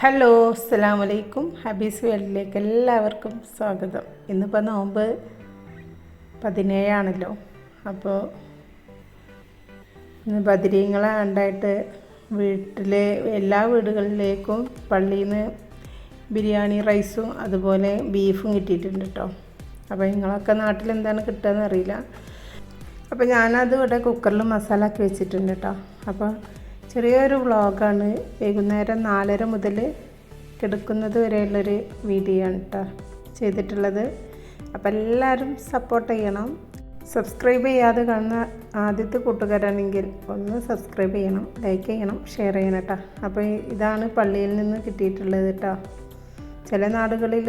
Hello അസ്സാം വലൈക്കും ഹബീസ് വേൾഡിലേക്ക് എല്ലാവർക്കും സ്വാഗതം. ഇന്നിപ്പോൾ നോമ്പ് പതിനേഴാണല്ലോ. അപ്പോൾ ഇന്ന് ബദിരീങ്ങളെ ഉണ്ടായിട്ട് വീട്ടിലെ എല്ലാ വീടുകളിലേക്കും പള്ളിയിൽ നിന്ന് ബിരിയാണി റൈസും അതുപോലെ ബീഫും കിട്ടിയിട്ടുണ്ട് കേട്ടോ അപ്പോൾ നിങ്ങളൊക്കെ നാട്ടിൽ എന്താണ് കിട്ടുകയെന്ന് അറിയില്ല അപ്പോൾ ഞാനത് ഇവിടെ കുക്കറിൽ മസാല ആക്കി വെച്ചിട്ടുണ്ട് കേട്ടോ അപ്പോൾ ചെറിയൊരു വ്ളോഗാണ്. വൈകുന്നേരം നാലര മുതൽ കിടക്കുന്നത് വരെയുള്ളൊരു വീഡിയോ ആണ് കേട്ടോ ചെയ്തിട്ടുള്ളത്. അപ്പോൾ എല്ലാവരും സപ്പോർട്ട് ചെയ്യണം. സബ്സ്ക്രൈബ് ചെയ്യാതെ കാണുന്ന ആദ്യത്തെ കൂട്ടുകാരാണെങ്കിൽ ഒന്ന് സബ്സ്ക്രൈബ് ചെയ്യണം ലൈക്ക് ചെയ്യണം ഷെയർ ചെയ്യണം കേട്ടോ അപ്പോൾ ഇതാണ് പള്ളിയിൽ നിന്ന് കിട്ടിയിട്ടുള്ളത് കേട്ടോ ചില നാടുകളിൽ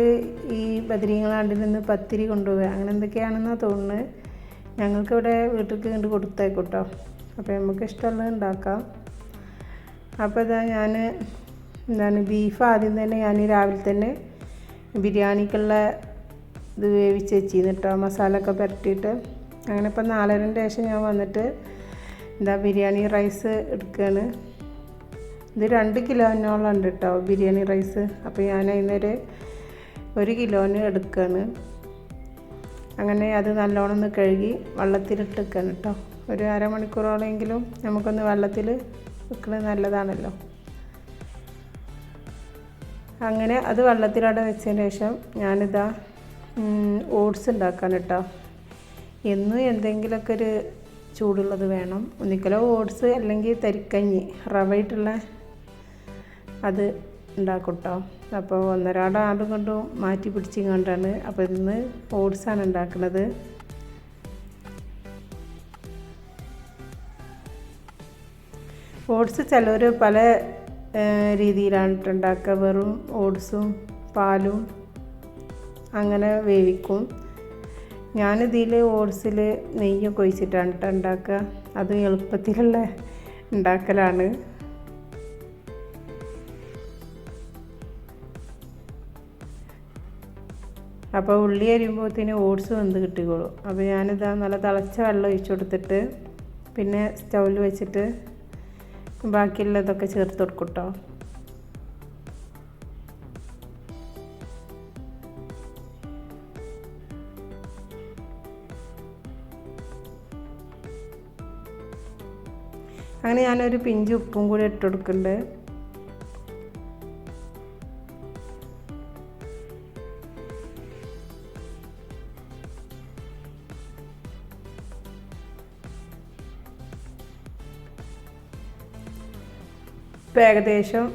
ഈ ബദരീങ്ങളാണ്ടിൽ നിന്ന് പത്തിരി കൊണ്ടുപോവുക അങ്ങനെ എന്തൊക്കെയാണെന്നാണ് തോന്നുന്നത്. ഞങ്ങൾക്കിവിടെ വീട്ടിൽ കണ്ട് കൊടുത്തേക്കും കേട്ടോ അപ്പോൾ നമുക്ക് ഇഷ്ടമുള്ളത് ഉണ്ടാക്കാം. അപ്പോൾ ഇതാ ഞാൻ എന്താണ് ബീഫ് ആദ്യം തന്നെ ഞാൻ രാവിലെ തന്നെ ബിരിയാണിക്കുള്ള ഇത് വേവിച്ച് വെച്ചിരുന്നു കേട്ടോ മസാല ഒക്കെ പുരട്ടിയിട്ട്. അങ്ങനെ ഇപ്പം നാലരന്റെ ശേഷം ഞാൻ വന്നിട്ട് എന്താ ബിരിയാണി റൈസ് എടുക്കുകയാണ് ഇത് രണ്ട് കിലോനോളം ഉണ്ട് കേട്ടോ ബിരിയാണി റൈസ് അപ്പോൾ ഞാൻ അതിനൊരു ഒരു കിലോന് എടുക്കുകയാണ് അങ്ങനെ അത് നല്ലോണം ഒന്ന് കഴുകി വെള്ളത്തിലിട്ട് വെക്കുകയാണ് കേട്ടോ ഒരു അരമണിക്കൂറോളെങ്കിലും നമുക്കൊന്ന് വെള്ളത്തിൽ വെക്കുന്നത് നല്ലതാണല്ലോ. അങ്ങനെ അത് വെള്ളത്തിലവിടെ വെച്ചതിന് ശേഷം ഞാനിതാ ഓട്സ് ഉണ്ടാക്കാൻ കേട്ടോ. എന്നും എന്തെങ്കിലുമൊക്കെ ഒരു ചൂടുള്ളത് വേണം. ഒന്നിക്കലോ ഓട്സ് അല്ലെങ്കിൽ തരിക്കഞ്ഞി റവയിട്ടുള്ള അത് ഉണ്ടാക്കും കേട്ടോ. അപ്പോൾ ഒന്നരാട് കൊണ്ടും മാറ്റി പിടിച്ചും അപ്പോൾ ഇന്ന് ഓട്സാണ് ഉണ്ടാക്കുന്നത് ഓട്സ് ചിലർ പല രീതിയിലാണ് ഉണ്ടാക്കുക വെറും ഓട്സും പാലും അങ്ങനെ വേവിക്കും. ഞാനിതിൽ ഓട്സിൽ നെയ്യൊക്കെ ഒഴിച്ചിട്ടാണ് ഉണ്ടാക്കുക അത് എളുപ്പത്തിലുള്ള ഉണ്ടാക്കലാണ്. അപ്പോൾ ഉള്ളി അരിയുമ്പോഴത്തേന് ഓട്സ് വെന്ത് കിട്ടിക്കോളും. അപ്പോൾ ഞാനിതാ നല്ല തിളച്ച വെള്ളം ഒഴിച്ചു കൊടുത്തിട്ട് പിന്നെ സ്റ്റൗവിൽ വെച്ചിട്ട് ബാക്കിയുള്ളതൊക്കെ ചേർത്ത് കൊടുക്കും കേട്ടോ അങ്ങനെ ഞാനൊരു പിഞ്ച് ഉപ്പും കൂടി ഇട്ട് കൊടുക്കുന്നുണ്ട്. ഇപ്പോൾ ഏകദേശം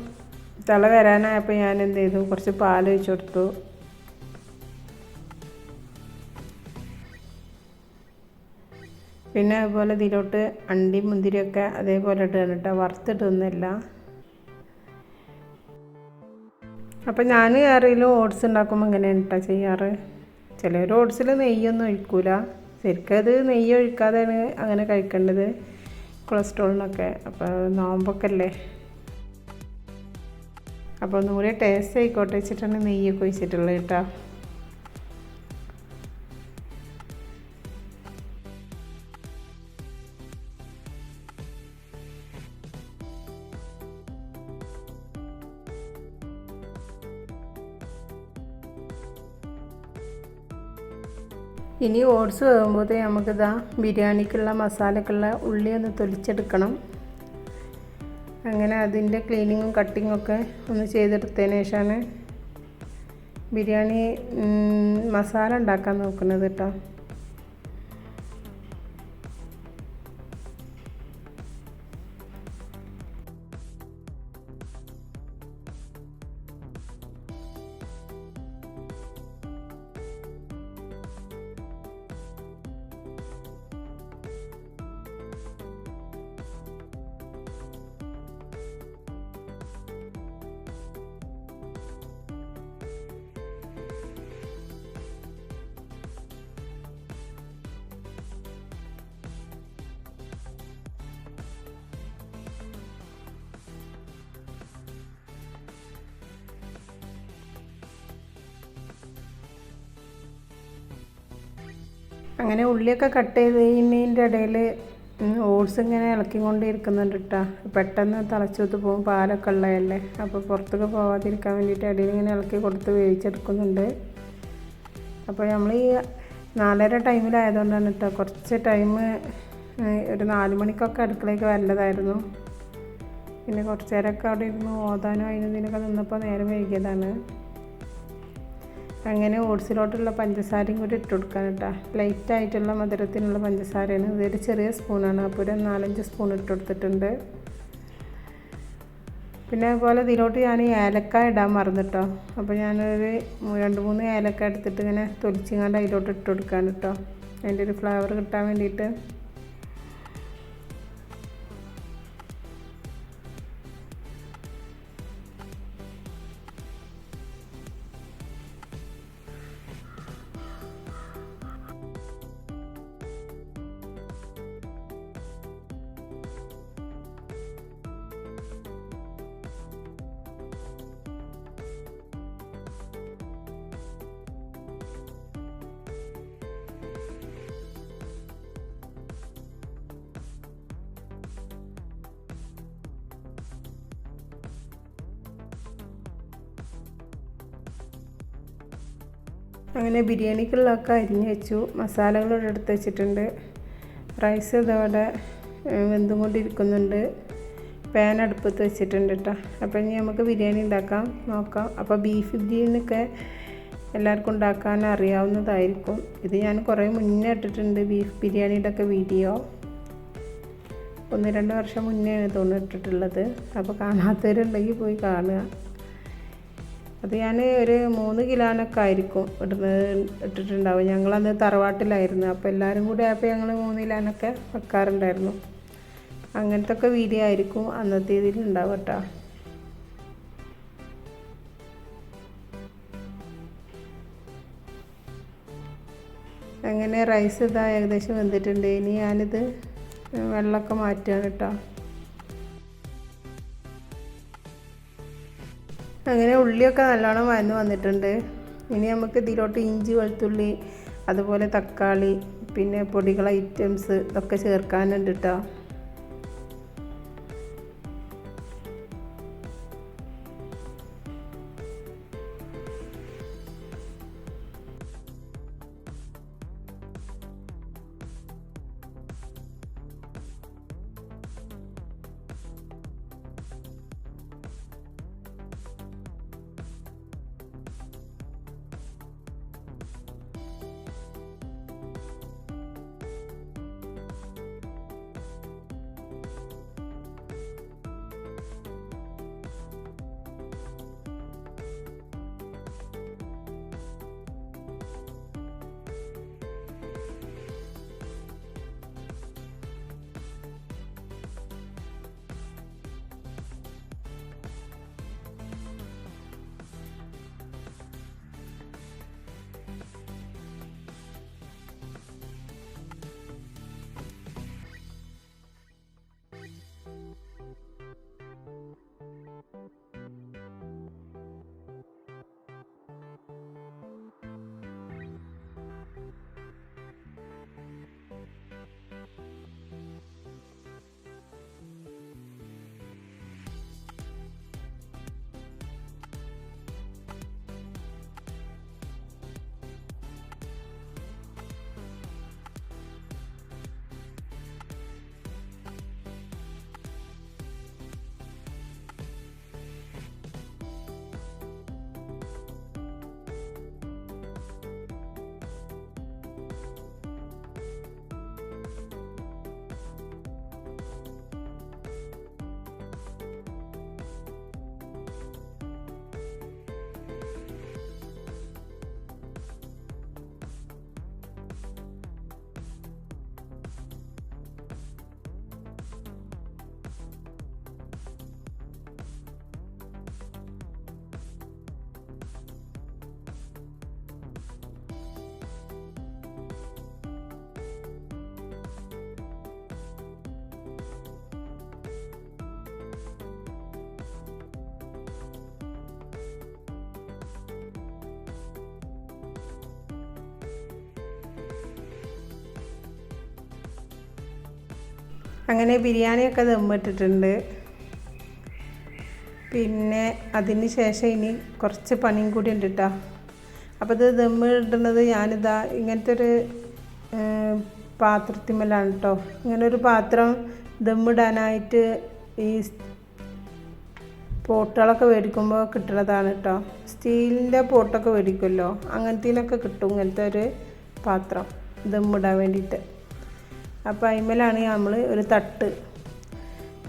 തിള വരാനായപ്പോൾ ഞാൻ എന്ത് ചെയ്തു? കുറച്ച് പാൽ ഒഴിച്ചു കൊടുത്തു. പിന്നെ അതുപോലെ ഇതിലോട്ട് അണ്ടി മുന്തിരിയൊക്കെ അതേപോലെ ഇട്ടാണ് കേട്ടോ. വറുത്തിട്ടൊന്നുമില്ല. അപ്പം ഞാൻ കറിയിലും ഓട്സ് ഉണ്ടാക്കുമ്പോൾ ഇങ്ങനെയാണ് കേട്ടോ ചെയ്യാറ്? ചിലർ ഓട്സിൽ നെയ്യൊന്നും ഒഴിക്കൂല. ശരിക്കും അത് നെയ്യ് ഒഴിക്കാതെയാണ് അങ്ങനെ കഴിക്കേണ്ടത്. കൊളസ്ട്രോളിനൊക്കെ. അപ്പോൾ നോമ്പൊക്കെ അല്ലേ? അപ്പോൾ ഒന്നുകൂടി ടേസ്റ്റ് ആയിക്കോട്ടെ. വെച്ചിട്ടാണ് നെയ്യൊക്കെ ഒഴിച്ചിട്ടുള്ളത് കേട്ടോ. ഇനി ഓട്സ് വേകുമ്പോഴത്തേ നമുക്കിതാ ബിരിയാണിക്കുള്ള മസാലക്കുള്ള ഉള്ളി ഒന്ന് തൊലിച്ചെടുക്കണം. അങ്ങനെ അതിന്റെ ക്ലീനിങ്ങും കട്ടിങ്ങും ഒക്കെ ഒന്ന് ചെയ്തെടുത്തതിന് ശേഷമാണ് ബിരിയാണി മസാല ഉണ്ടാക്കാൻ നോക്കുന്നത് കേട്ടോ. അങ്ങനെ ഉള്ളിയൊക്കെ കട്ട് ചെയ്ത് കഴിഞ്ഞതിന്റെ ഇടയിൽ ഓട്സ് ഇങ്ങനെ ഇളക്കിക്കൊണ്ടിരിക്കുന്നുണ്ട് കേട്ടോ പെട്ടെന്ന് തിളച്ചൂത്ത് പോകും പാലൊക്കെ ഉള്ളതല്ലേ. അപ്പോൾ പുറത്തൊക്കെ പോവാതിരിക്കാൻ വേണ്ടിയിട്ട് ഇടയിൽ ഇങ്ങനെ ഇളക്കി കൊടുത്ത് വേവിച്ചെടുക്കുന്നുണ്ട്. അപ്പോൾ നമ്മൾ ഈ നാലര ടൈമിലായതുകൊണ്ടാണ് കേട്ടോ കുറച്ച് ടൈം ഒരു നാല് മണിക്കൊക്കെ അടുക്കളയ്ക്ക് വരേണ്ടതായിരുന്നു. പിന്നെ കുറച്ച് നേരമൊക്കെ അവിടെ ഇരുന്ന് ഓതാനോ അതിനൊക്കെ നിന്നപ്പോൾ നേരം വൈകിയതാണ്. അങ്ങനെ ഓട്സിലോട്ടുള്ള പഞ്ചസാരയും കൂടി ഇട്ട് കൊടുക്കാൻ കേട്ടോ. ലൈറ്റ് ആയിട്ടുള്ള മധുരത്തിനുള്ള പഞ്ചസാരയാണ്. ഇതൊരു ചെറിയ സ്പൂണാണ്. അപ്പോൾ ഒരു നാലഞ്ച് സ്പൂൺ ഇട്ട് കൊടുത്തിട്ടുണ്ട്. പിന്നെ അതുപോലെ ഇതിലോട്ട് ഞാൻ ഏലക്ക ഇടാൻ മറന്നിട്ടോ അപ്പോൾ ഞാനൊരു രണ്ട് മൂന്ന് ഏലക്ക എടുത്തിട്ട് ഇങ്ങനെ തൊലിച്ചിങ്ങാണ്ട് അതിലോട്ട് ഇട്ട് കൊടുക്കാൻ കേട്ടോ. അതിന്റെ ഒരു ഫ്ലേവർ കിട്ടാൻ വേണ്ടിയിട്ട്. അങ്ങനെ ബിരിയാണിക്കുള്ളതൊക്കെ അരിഞ്ഞ് വെച്ചു. മസാലകളോട് എടുത്ത് വെച്ചിട്ടുണ്ട്. റൈസ് ഇതവിടെ വെന്തും കൊണ്ടിരിക്കുന്നുണ്ട് പാൻ അടുപ്പത്ത് വെച്ചിട്ടുണ്ട് കേട്ടോ അപ്പോൾ ഇനി നമുക്ക് ബിരിയാണി ഉണ്ടാക്കാം നോക്കാം. അപ്പോൾ ബീഫ് ബിരിയാണിയൊക്കെ എല്ലാവർക്കും ഉണ്ടാക്കാൻ അറിയാവുന്നതായിരിക്കും. ഇത് ഞാൻ കുറേ മുന്നേ ഇട്ടിട്ടുണ്ട് ബീഫ് ബിരിയാണിയുടെ ഒക്കെ വീഡിയോ ഒന്ന് രണ്ട് വർഷം മുന്നേ തോന്നുന്നു ഇട്ടിട്ടുള്ളത്. അപ്പോൾ കാണാത്തവരുണ്ടെങ്കിൽ പോയി കാണുക. അത് ഞാൻ ഒരു മൂന്ന് കിലോനൊക്കെ ആയിരിക്കും ഇടുന്നത് ഇട്ടിട്ടുണ്ടാവും ഞങ്ങളന്ന് തറവാട്ടിലായിരുന്നു. അപ്പോൾ എല്ലാവരും കൂടി ആയപ്പോൾ ഞങ്ങൾ മൂന്ന് കിലോനൊക്കെ വെക്കാറുണ്ടായിരുന്നു. അങ്ങനത്തെ ഒക്കെ വീഡിയോ ആയിരിക്കും അന്നത്തെ ഇതിൽ ഉണ്ടാവും കേട്ടോ അങ്ങനെ റൈസ് ഇതാ ഏകദേശം വെന്തിട്ടുണ്ട്. ഇനി ഞാനിത് വെള്ളമൊക്കെ മാറ്റുകയാണ് കേട്ടോ അങ്ങനെ ഉള്ളിയൊക്കെ നല്ലോണം വഴന്ന് വന്നിട്ടുണ്ട്. ഇനി നമുക്ക് ഇതിലോട്ട് ഇഞ്ചി വെളുത്തുള്ളി അതുപോലെ തക്കാളി പിന്നെ പൊടികൾ ഐറ്റംസ് ഇതൊക്കെ ചേർക്കാനുണ്ട് കേട്ടോ അങ്ങനെ ബിരിയാണിയൊക്കെ ദമ്മിട്ടിട്ടുണ്ട്. പിന്നെ അതിന് ശേഷം ഇനി കുറച്ച് പണിയും കൂടി ഉണ്ട് കേട്ടോ അപ്പോൾ ഇത് ദമ്മ് ഇടുന്നത് ഞാനിതാ ഇങ്ങനത്തെ ഒരു പാത്രത്തിമ്മലാണ് കേട്ടോ ഇങ്ങനെ ഒരു പാത്രം ദമ്മിടാനായിട്ട് ഈ പോട്ടുകളൊക്കെ മേടിക്കുമ്പോൾ കിട്ടുന്നതാണ് കേട്ടോ സ്റ്റീലിന്റെ പോട്ടൊക്കെ മേടിക്കുമല്ലോ അങ്ങനത്തേനൊക്കെ കിട്ടും ഇങ്ങനത്തെ ഒരു പാത്രം ദമ്മിടാൻ വേണ്ടിയിട്ട്. അപ്പോൾ അതിന്മേലാണ് നമ്മൾ ഒരു തട്ട്.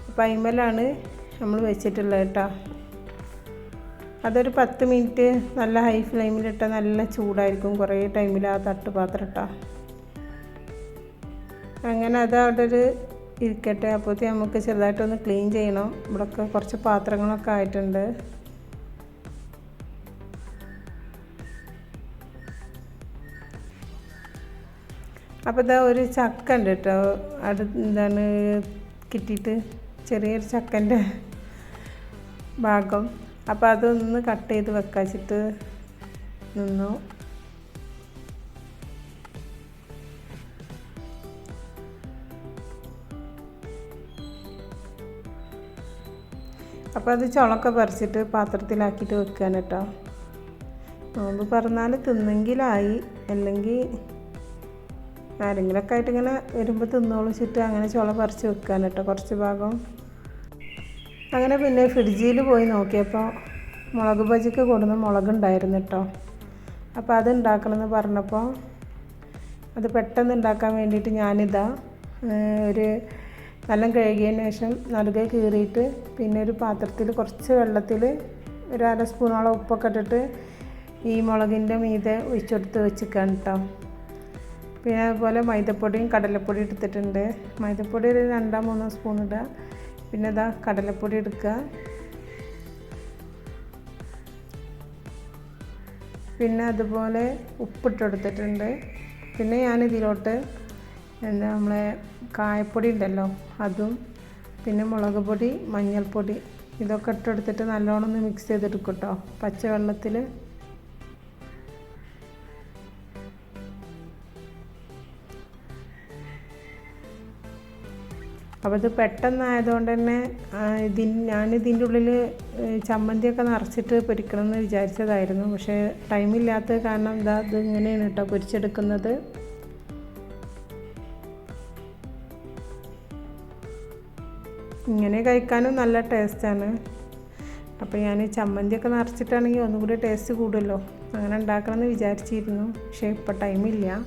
അപ്പോൾ അതിന്മേലാണ് നമ്മൾ വെച്ചിട്ടുള്ളത് കേട്ടോ അതൊരു പത്ത് മിനിറ്റ് നല്ല ഹൈ ഫ്ലെയിമിലിട്ടാൽ നല്ല ചൂടായിരിക്കും കുറേ ടൈമിൽ ആ തട്ട് പാത്രം ഇട്ടാ അങ്ങനെ അത് അവിടെ ഒരു ഇരിക്കട്ടെ അപ്പോഴത്തേക്ക് നമുക്ക് ചെറുതായിട്ടൊന്ന് ക്ലീൻ ചെയ്യണം. ഇവിടെയൊക്കെ കുറച്ച് പാത്രങ്ങളൊക്കെ ആയിട്ടുണ്ട്. അപ്പോൾ ഇതാ ഒരു ചക്ക ഉണ്ട് കേട്ടോ. അടു എന്താണ് കിട്ടിയിട്ട് ചെറിയൊരു ചക്കന്റെ ഭാഗം. അപ്പോൾ അതൊന്ന് കട്ട് ചെയ്ത് വെക്കാച്ചിട്ട് നിന്നു. അപ്പോൾ അത് ചുളക്ക പറിച്ചിട്ട് പാത്രത്തിലാക്കിയിട്ട് വെക്കാൻ കേട്ടോ. നോമ്പ് പറഞ്ഞാൽ തിന്നെങ്കിലായി അല്ലെങ്കിൽ ആരെങ്കിലൊക്കെ ആയിട്ട് ഇങ്ങനെ വരുമ്പോൾ തിന്നോളും. ചുറ്റും അങ്ങനെ ചുള പറിച്ച് വെക്കാൻ കേട്ടോ കുറച്ച് ഭാഗം. അങ്ങനെ പിന്നെ ഫ്രിഡ്ജിൽ പോയി നോക്കിയപ്പോൾ മുളക് ബജിക്ക് കൊടുന്ന മുളകുണ്ടായിരുന്നു കേട്ടോ. അപ്പോൾ അത് ഉണ്ടാക്കണമെന്ന് പറഞ്ഞപ്പോൾ അത് പെട്ടെന്ന് ഉണ്ടാക്കാൻ വേണ്ടിയിട്ട് ഞാനിതാ ഒരു നല്ല കഴുകിയതിന് ശേഷം നടുകെ കീറിയിട്ട് പിന്നെ ഒരു പാത്രത്തിൽ കുറച്ച് വെള്ളത്തിൽ ഒരു അര സ്പൂണോളം ഉപ്പൊക്കെ ഇട്ടിട്ട് ഈ മുളകിന്റെ മീതെ ഒഴിച്ചെടുത്ത് വെച്ചിക്കാൻ കേട്ടോ. പിന്നെ അതുപോലെ മൈദപ്പൊടിയും കടലപ്പൊടി എടുത്തിട്ടുണ്ട്. മൈദപ്പൊടി ഒരു രണ്ടോ മൂന്നോ സ്പൂൺ ഇടുക. പിന്നെ ഇതാ കടലപ്പൊടി എടുക്കുക. പിന്നെ അതുപോലെ ഉപ്പിട്ട് കൊടുത്തിട്ടുണ്ട്. പിന്നെ ഞാൻ ഇതിലോട്ട് എന്താ നമ്മളെ കായപ്പൊടി ഉണ്ടല്ലോ അതും പിന്നെ മുളക് പൊടി മഞ്ഞൾപ്പൊടി ഇതൊക്കെ ഇട്ടെടുത്തിട്ട് നല്ലോണം ഒന്ന് മിക്സ് ചെയ്തെടുക്കും കേട്ടോ പച്ചവെള്ളത്തിൽ അപ്പോൾ ഇത് പെട്ടെന്നായതുകൊണ്ട് തന്നെ ഇതിൻ ഞാൻ ഇതിന്റെ ഉള്ളിൽ ചമ്മന്തിയൊക്കെ നിറച്ചിട്ട് പൊരിക്കണമെന്ന് വിചാരിച്ചതായിരുന്നു. പക്ഷേ ടൈമില്ലാത്തത് കാരണം ഇത് ഇങ്ങനെയാണ് കേട്ടോ പൊരിച്ചെടുക്കുന്നത്. ഇങ്ങനെ കഴിക്കാനും നല്ല ടേസ്റ്റാണ്. അപ്പോൾ ഞാൻ ചമ്മന്തിയൊക്കെ നിറച്ചിട്ടാണെങ്കിൽ ഒന്നുകൂടി ടേസ്റ്റ് കൂടുമല്ലോ അങ്ങനെ ഉണ്ടാക്കണമെന്ന് വിചാരിച്ചിരുന്നു. പക്ഷേ ഇപ്പോൾ ടൈമില്ല.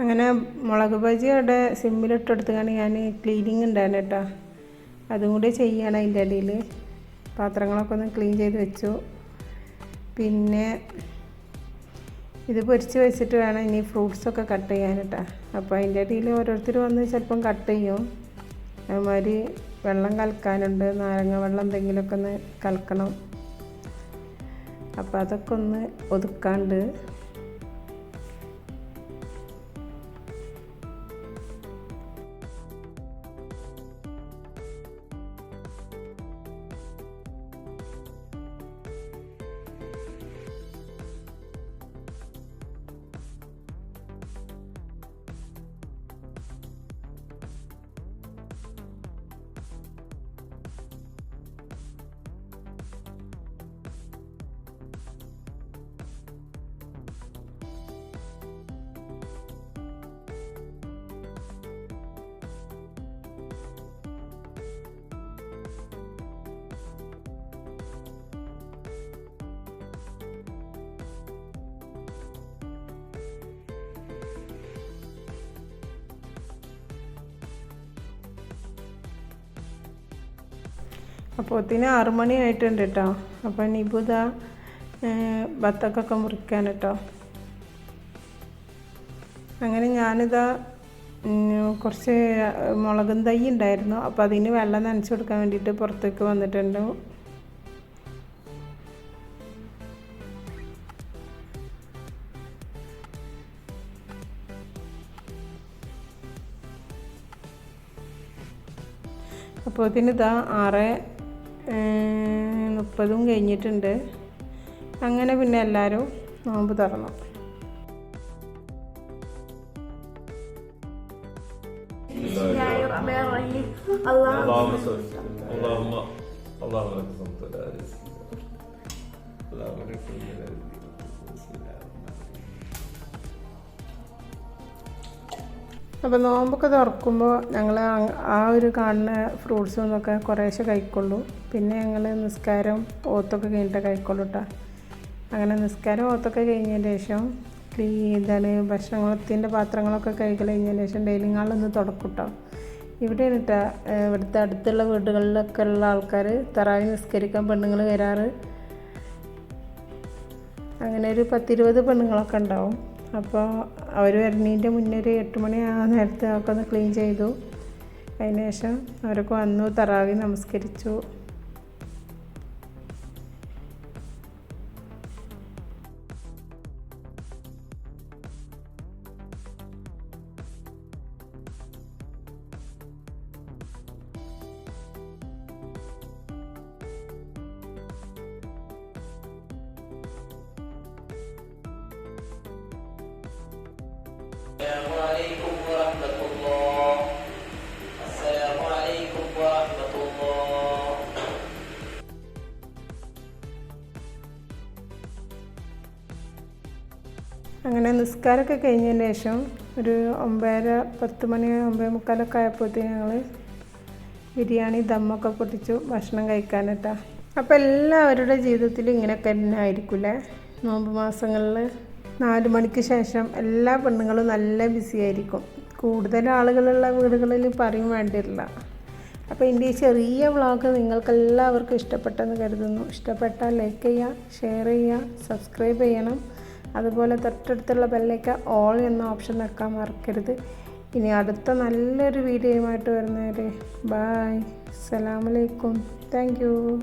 അങ്ങനെ മുളക് ബജി അവിടെ സിമ്മിലിട്ടെടുത്തുകൊണ്ട് ഞാൻ ക്ലീനിങ് ഉണ്ടായിരുന്നു കേട്ടോ. അതും കൂടി ചെയ്യണം അതിന്റെ ഇടയിൽ. പാത്രങ്ങളൊക്കെ ഒന്ന് ക്ലീൻ ചെയ്ത് വെച്ചു. പിന്നെ ഇത് പൊരിച്ച് വെച്ചിട്ട് വേണം ഇനി ഫ്രൂട്ട്സൊക്കെ കട്ട് ചെയ്യാൻ കേട്ടോ. അപ്പോൾ അതിന്റെ ഇടയിൽ ഓരോരുത്തർ വന്ന് ചിലപ്പം കട്ട് ചെയ്യും. അതുമാതിരി വെള്ളം കലക്കാനുണ്ട്. നാരങ്ങ വെള്ളം എന്തെങ്കിലുമൊക്കെ ഒന്ന് കലക്കണം. അപ്പോൾ അതൊക്കെ ഒന്ന് ഒതുക്കാണ്ട് അപ്പോത്തിന് ആറു മണി ആയിട്ടുണ്ട് കേട്ടോ അപ്പോൾ നിബുദ ബത്തക്കൊക്കെ മുറിക്കാൻ കേട്ടോ അങ്ങനെ ഞാനിതാ കുറച്ച് മുളകും തൈ ഉണ്ടായിരുന്നു. അപ്പോൾ അതിന് വെള്ളം നനച്ചു കൊടുക്കാൻ വേണ്ടിയിട്ട് പുറത്തേക്ക് വന്നിട്ടുണ്ട്. അപ്പോൾ ഇതിന് ഇതാ ആറ് മുപ്പതും കഴിഞ്ഞിട്ടുണ്ട് അങ്ങനെ പിന്നെ എല്ലാവരും നോമ്പ് തുറന്നു بسم الله الرحمن الرحيم اللهم اللهم صل اللهم അപ്പോൾ നോമ്പൊക്കെ തുറക്കുമ്പോൾ ഞങ്ങൾ ആ ഒരു കാണുന്ന ഫ്രൂട്ട്സും എന്നൊക്കെ കുറേശ്ശെ കഴിക്കുള്ളൂ. പിന്നെ ഞങ്ങൾ നിസ്കാരം ഓത്തൊക്കെ കഴിഞ്ഞിട്ട് കഴിക്കുള്ളൂ കേട്ടോ അങ്ങനെ നിസ്കാരം ഓത്തൊക്കെ കഴിഞ്ഞതിന് ശേഷം ക്ലീ എന്താണ് ഭക്ഷണത്തിന്റെ പാത്രങ്ങളൊക്കെ കഴുകൽ കഴിഞ്ഞതിന് ശേഷം ഡെയിലി ഹാളൊന്ന് തുടക്കും കേട്ടോ ഇവിടെയാണ് കേട്ടോ ഇവിടുത്തെ അടുത്തുള്ള വീടുകളിലൊക്കെ ഉള്ള ആൾക്കാർ തറാവി നിസ്കരിക്കാൻ പെണ്ണുങ്ങൾ വരാറ്. അങ്ങനെ ഒരു പത്തിരുപത് പെണ്ണുങ്ങളൊക്കെ ഉണ്ടാവും. അപ്പോൾ അവർ വരുന്നതിന്റെ മുന്നേ ഒരു എട്ട് മണി ആ നേരത്തെ ഒക്കെ ഒന്ന് ക്ലീൻ ചെയ്തു. അതിനുശേഷം അവരൊക്കെ വന്നു തറാവി നമസ്കരിച്ചു. നിസ്കാരമൊക്കെ കഴിഞ്ഞതിന് ശേഷം ഒരു ഒമ്പതര പത്ത് മണി ഒമ്പത് മുക്കാലൊക്കെ ആയപ്പോഴത്തേക്ക് ഞങ്ങൾ ബിരിയാണി ദമ്മൊക്കെ പൊട്ടിച്ചു ഭക്ഷണം കഴിക്കാനിട്ടാ. അപ്പോൾ എല്ലാവരുടെ ജീവിതത്തിലും ഇങ്ങനെയൊക്കെ തന്നെ ആയിരിക്കില്ലേ? നോമ്പ് മാസങ്ങളിൽ നാല് മണിക്ക് ശേഷം എല്ലാ പെണ്ണുങ്ങളും നല്ല ബിസി ആയിരിക്കും. കൂടുതൽ ആളുകളുള്ള വീടുകളിൽ പറയും വേണ്ടിയില്ല അപ്പോൾ എന്റെ ഈ ചെറിയ വ്ളോഗ് നിങ്ങൾക്കെല്ലാവർക്കും ഇഷ്ടപ്പെട്ടെന്ന് കരുതുന്നു. ഇഷ്ടപ്പെട്ടാൽ ലൈക്ക് ചെയ്യുക ഷെയർ ചെയ്യുക സബ്സ്ക്രൈബ് ചെയ്യണം. അതുപോലെ തൊട്ടടുത്തുള്ള ബെല്ലേക്ക് ഓൾ എന്ന ഓപ്ഷൻ വെക്കാൻ മറക്കരുത്. ഇനി അടുത്ത നല്ലൊരു വീഡിയോയുമായിട്ട് വരുന്നവരെ ബായ് അസ്സലാമലൈക്കും താങ്ക് യു